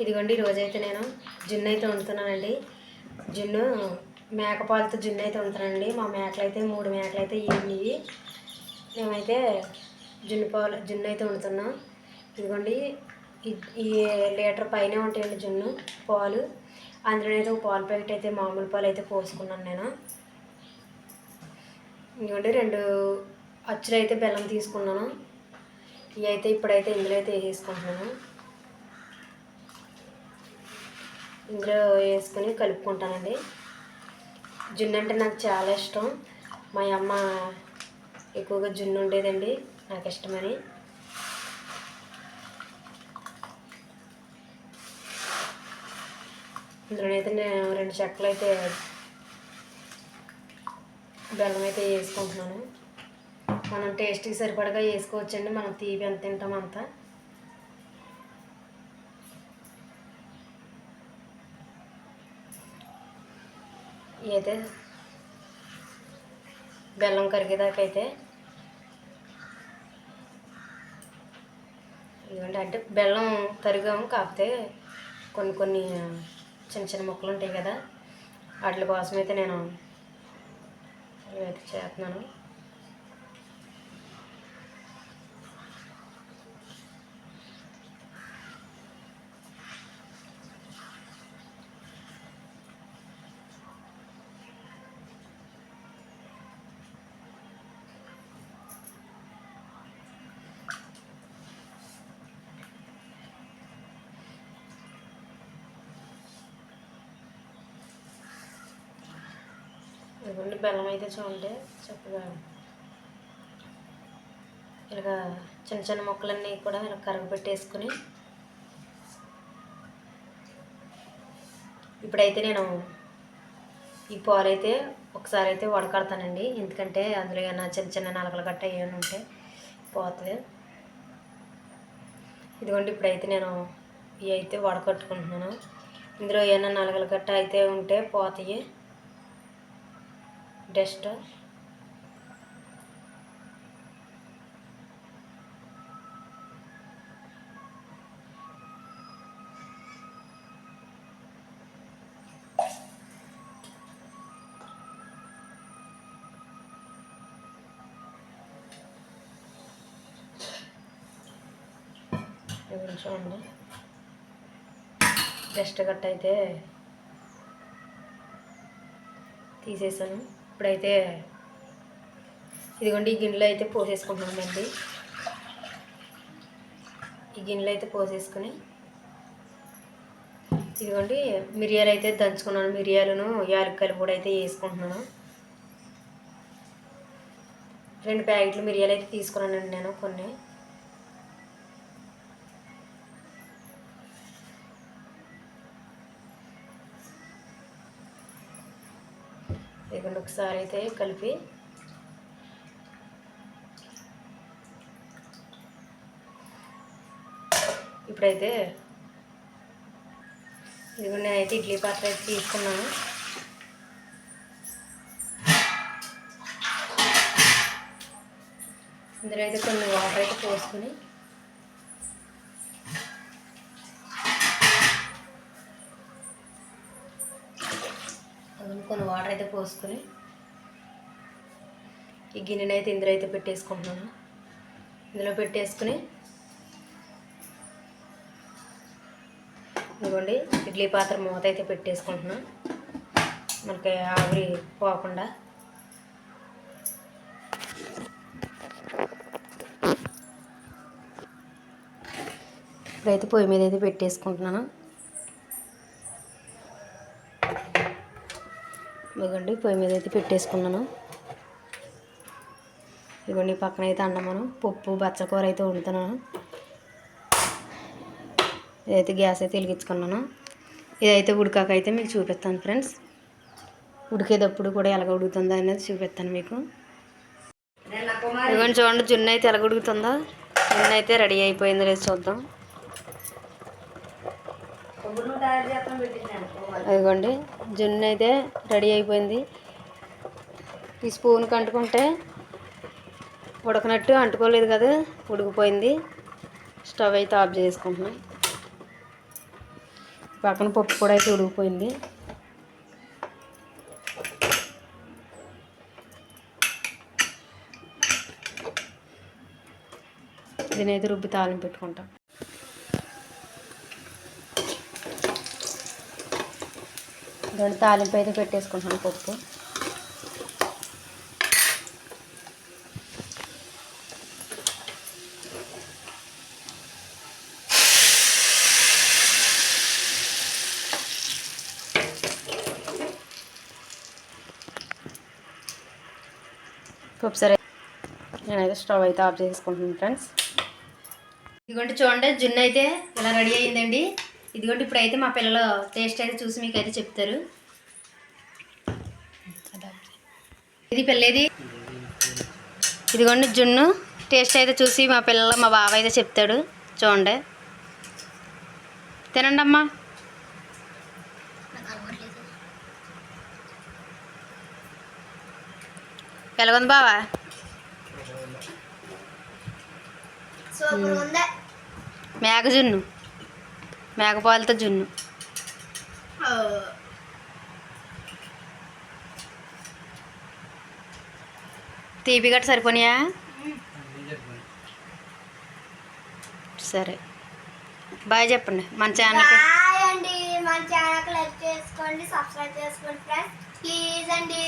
ఇదిగోండి ఈరోజైతే నేను జున్ను అయితే వండుతున్నానండి. జున్ను మేకపాలతో జున్ను అయితే వండుతున్నానండి. మా మేకలు అయితే మూడు మేకలు అయితే ఇవి మేమైతే జున్ను పాలు జున్ను అయితే వండుతున్నాం. ఇదిగోండి ఈ- లీటర్ పైనే ఉంటాయండి జున్ను పాలు. అందులో అయితే ఒక పాలు ప్యాకెట్ అయితే మామూలు పాలు అయితే పోసుకున్నాను నేను. ఇదిగోండి రెండు అచ్చులు అయితే బెల్లం తీసుకున్నాను. ఇవి అయితే ఇప్పుడైతే ఇందులో అయితే వేసేసుకుంటున్నాను. ఇందులో వేసుకొని కలుపుకుంటానండి. జున్ను అంటే నాకు చాలా ఇష్టం. మా అమ్మ ఎక్కువగా జున్ను ఉండేదండి నాకు ఇష్టమని. ఇందులోనైతే నేను రెండు చెక్కలు అయితే బెల్లం అయితే వేసుకుంటున్నాను. మనం టేస్ట్కి సరిపడగా వేసుకోవచ్చండి మనం తీపి ఎంత తింటాం అంతా. అయితే బెల్లం కరిగేదాకైతే ఎందుకంటే అంటే బెల్లం తరిగాము కాకపోతే కొన్ని కొన్ని చిన్న చిన్న ముక్కలు ఉంటాయి కదా వాటి కోసం అయితే నేను ఇవైతే చేస్తున్నాను. ఇదిగోండి బెల్లం అయితే చూడండి చక్కగా ఇలాగ చిన్న చిన్న ముక్కలన్నీ కూడా ఇలా కరగబెట్టేసుకుని ఇప్పుడైతే నేను ఈ పాలు అయితే ఒకసారి అయితే వడకడతానండి. ఎందుకంటే అందులో ఏమైనా చిన్న చిన్న నలకలు గట్ట ఏమైనా ఉంటే పోతుంది. ఇదిగోండి ఇప్పుడైతే నేను ఇవి అయితే వడకట్టుకుంటున్నాను. ఇందులో ఏమైనా నలకలు గట్ట అయితే ఉంటే పోతాయి. టెస్ట్ ఇప్పుడు చూడండి. టెస్ట్ కట్ అయితే తీసేసాను. ఇప్పుడైతే ఇదిగోండి ఈ గిన్నెలో అయితే పోసేసుకుంటున్నామండి. ఈ గిన్నెలో అయితే పోసేసుకుని ఇదిగోండి మిరియాలు అయితే దంచుకున్నాను. మిరియాలను యాలక్కలు కూడా అయితే వేసుకుంటున్నాను. రెండు ప్యాకెట్లు మిరియాలు అయితే తీసుకున్నానండి నేను కొన్ని. ఇదిగోండి ఒకసారి అయితే కలిపి. ఇప్పుడైతే ఇదిగోండి నేనైతే ఇడ్లీ పాత్ర అయితే తీసుకున్నాను. ఇందులో అయితే కొన్ని వాటర్ అయితే పోసుకుని అందులో కొన్ని వాటర్ అయితే పోసుకొని ఈ గిన్నెని అయితే ఇందులో అయితే పెట్టేసుకుంటున్నాను. ఇందులో పెట్టేసుకుని ఇదిగోండి ఇడ్లీ పాత్ర మూత అయితే పెట్టేసుకుంటున్నాను. మనకి ఆవిరి పోకుండా. ఇప్పుడైతే పొయ్యి మీద అయితే పెట్టేసుకుంటున్నాను. ఇదిగోండి పొయ్యి మీద అయితే పెట్టేసుకున్నాను. ఇదిగోండి పక్కన అయితే అన్నమాను పప్పు బచ్చకూర అయితే వండుతున్నాను. ఇదైతే గ్యాస్ అయితే వెలిగించుకున్నాను. ఇదైతే ఉడికాక అయితే మీకు చూపిస్తాను ఫ్రెండ్స్. ఉడికేటప్పుడు కూడా ఎలాగ ఉడుకుతుందో అనేది చూపిస్తాను మీకు. ఇదిగోండి చూడండి జున్ను అయితే ఎలాగ ఉడుకుతుందో. జున్ను అయితే రెడీ అయిపోయింది లేదు చూద్దాం. అదిగోండి జున్ను అయితే రెడీ అయిపోయింది. ఈ స్పూన్కి అంటుకుంటే ఉడకనట్టు అంటుకోలేదు కదా ఉడికిపోయింది. స్టవ్ అయితే ఆఫ్ చేసుకుంటున్నాం. పక్కన పప్పు కూడా అయితే ఉడికిపోయింది. దీనైతే రుబ్బి తాలింపు పెట్టుకుంటాం. రెండు తాలింపు అయితే పెట్టేసుకుంటాను పప్పు. పప్పు సరే. నేనైతే స్టవ్ అయితే ఆఫ్ చేసుకుంటున్నాను ఫ్రెండ్స్. ఇదిగోండి చూడండి జున్ను అయితే ఇలా రెడీ అయ్యిందండి. ఇదిగోండి ఇప్పుడైతే మా పిల్లలు టేస్ట్ అయితే చూసి మీకు అయితే చెప్తారు. ఇది పిల్లేది ఇదిగోండి జున్ను. టేస్ట్ అయితే చూసి మా పిల్లలు మా బావ అయితే చెప్తాడు. చూడండి. తినండి అమ్మా. ఎలాగుంది బావా? సూపర్ ఉంది. మేక జున్ను. మేకపాలతో జున్ను. తీపి గట్ట సరిపోనియా? సరే. బాయ్ చెప్పండి. మన ఛానల్కి బాయ్ అండి. మన ఛానల్ లైక్ చేసుకోండి సబ్స్క్రైబ్ చేసుకోండి ఫ్రెండ్స్ ప్లీజ్ అండి.